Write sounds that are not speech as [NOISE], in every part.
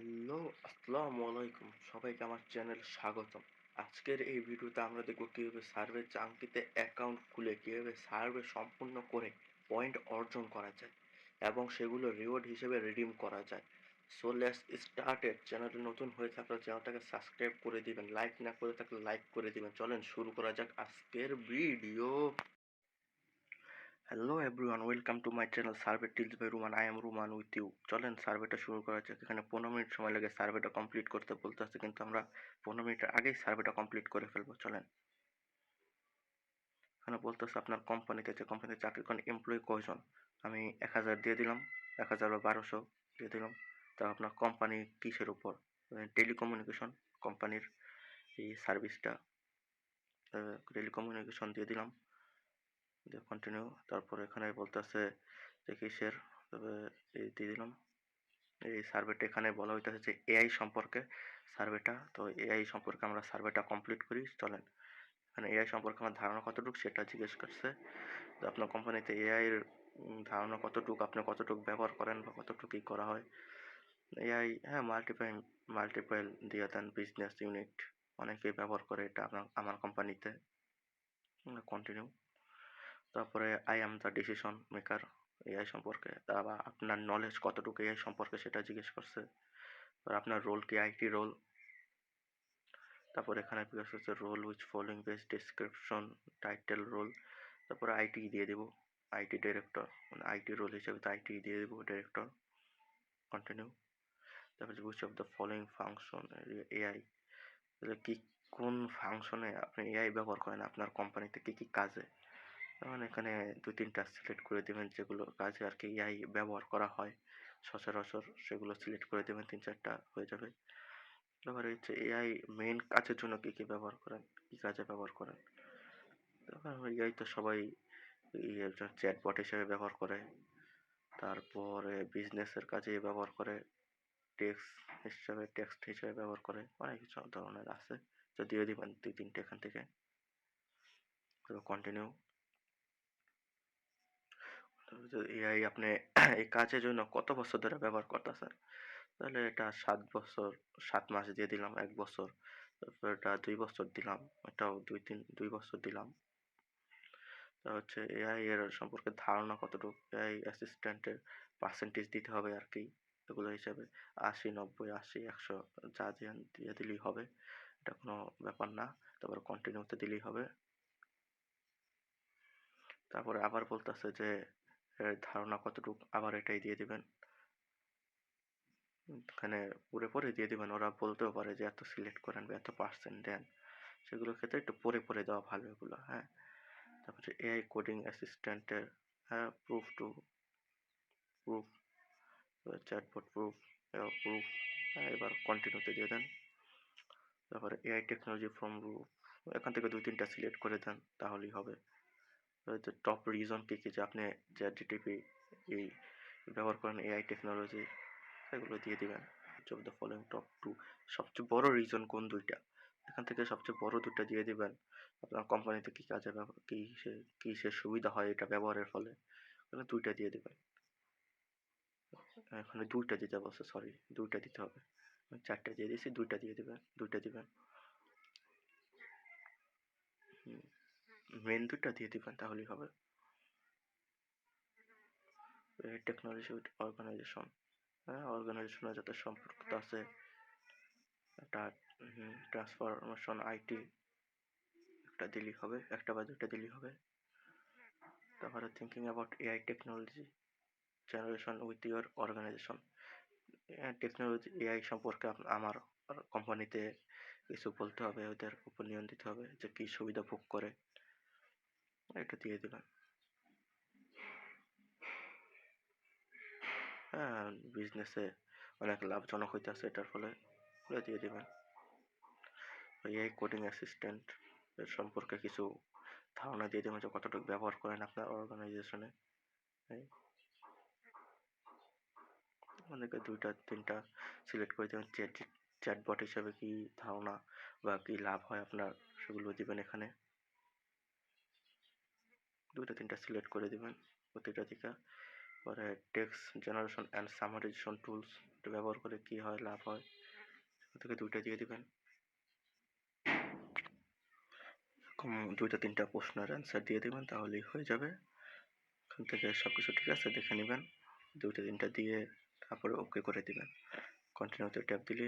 Hello, আসসালামু আলাইকুম। সবাইকে আমার চ্যানেল স্বাগতম। আজকের এই ভিডিওতে আমরা দেখব কীভাবে সার্ভে চাঙ্কিতে অ্যাকাউন্ট খুলে কীভাবে সার্ভে সম্পূর্ণ করে পয়েন্ট অর্জন করা যায় এবং সেগুলো রিওয়ার্ড হিসেবে রিডিম করা যায়। সো, লেটস স্টার্টেড চ্যানেলে নতুন হয়ে থাকলে চ্যানেলটাকে সাবস্ক্রাইব করে দিবেন, লাইক না করে থাকলে লাইক করে দিবেন। চলেন শুরু করা যাক আজকের video. Hello everyone welcome to my channel survey tills by Ruman I am Ruman with you চলেন সার্ভেটা শুরু করা যাক। এখানে পনেরো মিনিট সময় লাগে সার্ভেটা কমপ্লিট করতে বলতে হচ্ছে কিন্তু আমরা পনেরো মিনিটের আগেই সার্ভেটা কমপ্লিট করে ফেলব। চলেন। এখানে বলতে বলতেছে আপনার কোম্পানিতে যে কোম্পানিতে চাকরি করেন এমপ্লয়ি কয়জন? আমি এক হাজার দিয়ে দিলাম, এক হাজার বা বারোশো দিয়ে দিলাম। তা আপনার কোম্পানি কিসের উপর? টেলিকমিউনিকেশন কোম্পানির এই সার্ভিসটা টেলিকমিউনিকেশন দিয়ে দিলাম। দিয়ে কন্টিনিউ তারপরে এখানে বলতেছে যে কিসের, তবে এই দিয়ে দিলাম। এই সার্ভেটা এখানে বলা হইতেছে যে এআই সম্পর্কে সার্ভেটা তো এআই সম্পর্কে আমরা সার্ভেটা কমপ্লিট করি, চলেন। এখানে এআই সম্পর্কে আমার ধারণা কতটুকু সেটা জিজ্ঞেস করছে। তো আপনার কোম্পানিতে এআই এর ধারণা কতটুকু, আপনি কতটুকু ব্যবহার করেন বা কতটুকু কী করা হয়। এআই হ্যাঁ মাল্টিপাই মাল্টিপাইল দিয়ে দেন বিজনেস ইউনিট অনেকেই ব্যবহার করে এটা আপনার, আমার কোম্পানিতে। কন্টিনিউ তারপরে I am the decision maker AI সম্পর্কে বা আপনার নলেজ কতটুকু এআই সম্পর্কে সেটা জিজ্ঞেস করছে। আর আপনার রোল কি? আইটি রোল তারপর এখানে জিজ্ঞেস করছে role which following best description title role তারপরে আইটি দিয়ে দেবো। আইটি ডিরেক্টর মানে আইটি রোল হিসেবে তো আইটি দিয়ে দেবো ডিরেক্টর কন্টিনিউ তারপরে which of the following function AI কি, কোন ফাংশনে আপনি এআই ব্যবহার করেন? আপনার কোম্পানিতে কী কী কাজে? যেমন এখানে দু তিনটা সিলেক্ট করে দেবেন, যেগুলো কাজে আর কি এআই ব্যবহার করা হয়, সচরাচর সেগুলো সিলেক্ট করে দেবেন, তিন চারটা হয়ে যাবে। এবার হচ্ছে এআই মেন কাজের জন্য কী কী ব্যবহার করেন, কী কাজে ব্যবহার করেন? এআই তো সবাই চ্যাটবট হিসেবে ব্যবহার করে, তারপরে বিজনেসের কাজে ব্যবহার করে টেক্সট হিসাবে টেক্সট হিসেবে ব্যবহার করে, অনেক কিছু ধরনের আছে তো দিয়ে দিবেন দুই তিনটে এখান থেকে। কন্টিনিউ এআই আপনি এই কাজের জন্য কত বছর ধরে ব্যবহার করতেছেন? তাহলে এটা সাত বছর, সাত মাস দিয়ে দিলাম, এক বছর। তারপর এটা দুই বছর দিলাম, এটাও দুই তিন, দুই বছর দিলাম। তা হচ্ছে এআই এর সম্পর্কে ধারণা কতটুকু? এআই অ্যাসিস্ট্যান্টের পার্সেন্টেজ দিতে হবে আর কি, এগুলো হিসাবে। আশি, নব্বই, আশি, একশো, যা দিয়ে দিলেই হবে, এটা কোনো ব্যাপার না। তারপর কন্টিনিউতে দিলেই হবে। তারপরে আবার বলতেছে যে ধারণা কতটুকু আবার এটাই দিয়ে দিবেন? এখানে পরে পরে দিয়ে দিবেন। ওরা বলতেও পারে যে, এত সিলেক্ট করেন বা এত পার্সেন্ট দেন। সেগুলোর ক্ষেত্রে একটু পরে পরে দেওয়া ভালো এগুলো হ্যাঁ? তারপরে এআই কোডিং অ্যাসিস্ট্যান্টের হ্যাঁ proof to proof chatbot proof proof হ্যাঁ এবার কন্টিনিউতে দিয়ে দেন। তারপরে এআই টেকনোলজি ফ্রম রুফ এখান থেকে দুই তিনটা সিলেক্ট করে দেন, তাহলেই হবে। টপ রিজন কী কী যে আপনি জিটিপি এই ব্যবহার করেন এআই টেকনোলজি সেগুলো দিয়ে দিবেন। Of the following top two সবচেয়ে বড় রিজন কোন দুইটা? এখান থেকে সবচেয়ে বড় দুইটা দিয়ে দিবেন। আপনার কোম্পানিতে কী কাজে কী সে কী সে সুবিধা হয় এটা ব্যবহারের ফলে? এখানে দুইটা দিয়ে দেবেন। এখানে দুইটা দিতে বলছে সরি দুইটা দিতে হবে। চারটা দিয়ে দিয়েছি, দুইটা দিয়ে দেবেন, দুইটা দিবেন। মেন দুটা দিয়ে দিবেন, তাহলেই হবে। টেকনোলজি উইথ অর্গানাইজেশন হ্যাঁ অর্গানাইজেশনের যাতে সম্পর্ক আছে, একটা ট্রান্সফরমেশন আইটি একটা দিলেই হবে, একটা বা দুটা দিলেই হবে। তারপরে thinking about AI technology generation with your organization technology AI সম্পর্কে আমার কোম্পানিতে কিছু বলতে হবে, ওদের উপর দিতে হবে, যে কী সুবিধা ভোগ করে। এটা দিয়ে দিবেন হ্যাঁ বিজনেসে অনেক লাভজনক হইতেছে, এটার ফলে ওগুলো দিয়ে দিবেন। এআই কোডিং অ্যাসিস্ট্যান্ট এর সম্পর্কে কিছু ধারণা দিয়ে দেবেন যে কতটুকু ব্যবহার করেন আপনার অর্গানাইজেশনে অনেকে দুইটা, তিনটা সিলেক্ট করে দেবেন। চ্যাট চ্যাটবট হিসাবে কি ধারণা বা কি লাভ হয় আপনার, সেগুলো দিবেন এখানে। দুইটা, তিনটা সিলেক্ট করে দিবেন। প্রতিটা থেকে। পরে text generation and summarization tools এটা ব্যবহার করে কি হয়, লাভ হয় থেকে দুইটা দিয়ে দেবেন। দুইটা, তিনটা প্রশ্নের অ্যান্সার দিয়ে দিবেন, তাহলেই হয়ে যাবে। এখান থেকে সব কিছু ঠিক আছে, দেখে নেবেন। দুইটা, তিনটা দিয়ে তারপরে ওকে করে দিবেন। কন্টিনিউতে ট্যাপ দিলে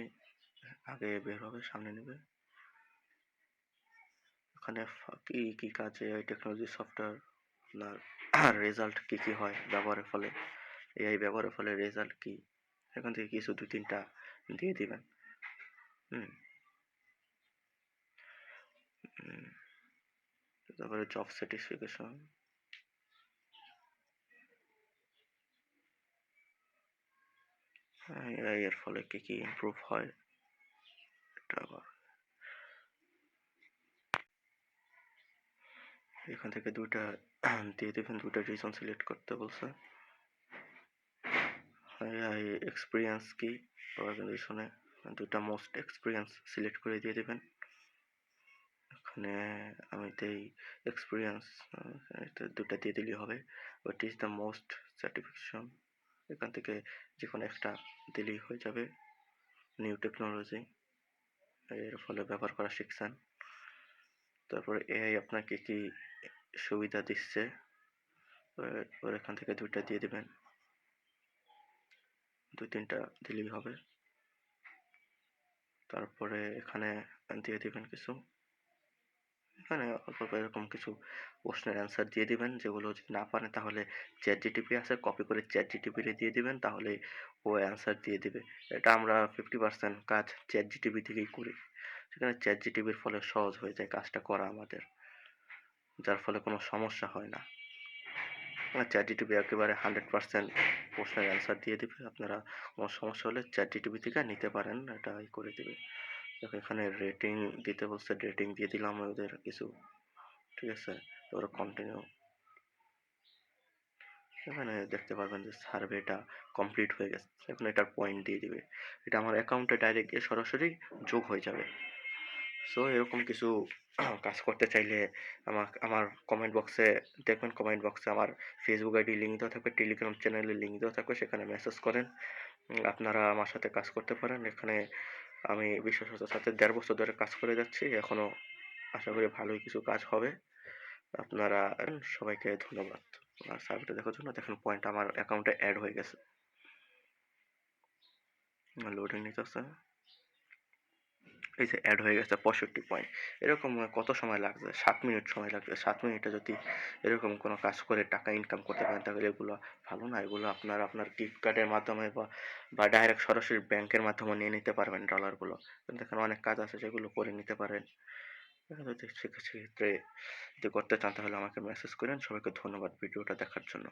আগে বের হবে, সামনে নেবে। ওখানে কি কি কাজে টেকনোলজি সফটওয়্যার আপনার [CLEARS THROAT] রেজাল্ট কি কি হয় ব্যবহারের ফলে? এআই ব্যবহারের ফলে রেজাল্ট কি? এখান থেকে কিছু দুই তিনটা দিয়ে দিবেন। হুম। তারপরে জব স্যাটিসফিকেশন এআই এর ফলে কি কি ইমপ্রুভ হয়? এটা আবার। এখান থেকে দুইটা দিয়ে দেবেন দুইটা রিজন সিলেক্ট করতে বলছে। এআই এক্সপিরিয়েন্স কি? অর্গানাইজেশনে দুইটা মোস্ট এক্সপিরিয়েন্স সিলেক্ট করে দিয়ে দেবেন। এখানে আমি তো এই এক্সপিরিয়েন্স দুটা দিয়ে দিলেই হবে। What is the most certification এখান থেকে যে কোনো একটা দিলেই হয়ে যাবে। নিউ টেকনোলজি এর ফলে ব্যবহার করা শিখছেন। তারপরে এআই আপনাকে কি সুবিধা দিচ্ছে ওর এখান থেকে দুইটা দিয়ে দিবেন। দুই তিনটা দিলেই হবে। তারপরে এখানে দিয়ে দিবেন কিছু। এখানে অল্প এরকম কিছু প্রশ্নের অ্যান্সার দিয়ে দিবেন, যেগুলো যদি না পারেন তাহলে চ্যাট জিটিপি আছে কপি করে চ্যাট জিটিপিতে দিয়ে দিবেন, তাহলে ও অ্যান্সার দিয়ে দিবে। এটা আমরা ফিফটি পার্সেন্ট কাজ চ্যাট জিটিপি থেকেই করি। সেখানে চ্যাট জিটিপির ফলে সহজ হয়ে যায় কাজটা করা আমাদের। যার ফলে কোনো সমস্যা হয় না। চ্যাট জিটিপি একেবারে হান্ড্রেড পার্সেন্ট প্রশ্নের অ্যান্সার দিয়ে দিবে। আপনারা কোনো সমস্যা হলে চ্যাট জিটিপি থেকে নিতে পারেন, এটা করে দেবে। দেখো, এখানে রেটিং দিতে বলছে রেটিং দিয়ে দিলাম ওদের কিছু। ঠিক আছে? এবার কন্টিনিউ এখানে দেখতে পারবেন যে সার্ভেটা কমপ্লিট হয়ে গেছে। এখন এটার পয়েন্ট দিয়ে দিবে। এটা আমার অ্যাকাউন্টে ডাইরেক্ট গিয়ে সরাসরি যোগ হয়ে যাবে। সো এরকম কিছু [CLEARS THROAT] কাজ করতে চাইলে আমার আমার কমেন্ট বক্সে দেখবেন কমেন্ট বক্সে আমার ফেসবুক আইডি লিঙ্ক দেওয়া থাকবে টেলিগ্রাম চ্যানেলের লিঙ্ক দেওয়া থাকবে, সেখানে মেসেজ করেন। আপনারা আমার সাথে কাজ করতে পারেন। এখানে আমি বিশ্বাসের সাথে দেড় বছর ধরে কাজ করে যাচ্ছি এখনও আশা করি ভালোই কিছু কাজ হবে। আপনারা সবাইকে ধন্যবাদ। আর সার্ভেটা দেখার জন্য দেখেন পয়েন্ট আমার অ্যাকাউন্টে অ্যাড হয়ে গেছে। লোডিং নিতেছে এই যে অ্যাড হয়ে গেছে পঁয়ষট্টি পয়েন্ট এরকম কত সময় লাগছে? সাত মিনিট সময় লাগছে। সাত মিনিটে যদি এরকম কোনো কাজ করে টাকা ইনকাম করতে পারেন, তাহলে এগুলো ভালো না। এগুলো আপনার আপনার গিফট কার্ডের মাধ্যমে বা বা ডাইরেক্ট সরাসরি ব্যাংকের মাধ্যমে নিয়ে নিতে পারবেন ডলারগুলো দেখেন অনেক কাজ আছে যেগুলো করে নিতে পারেন। যদি সেক্ষেত্রে যদি করতে চান, তাহলে আমাকে মেসেজ করেন। সবাইকে ধন্যবাদ ভিডিওটা দেখার জন্য।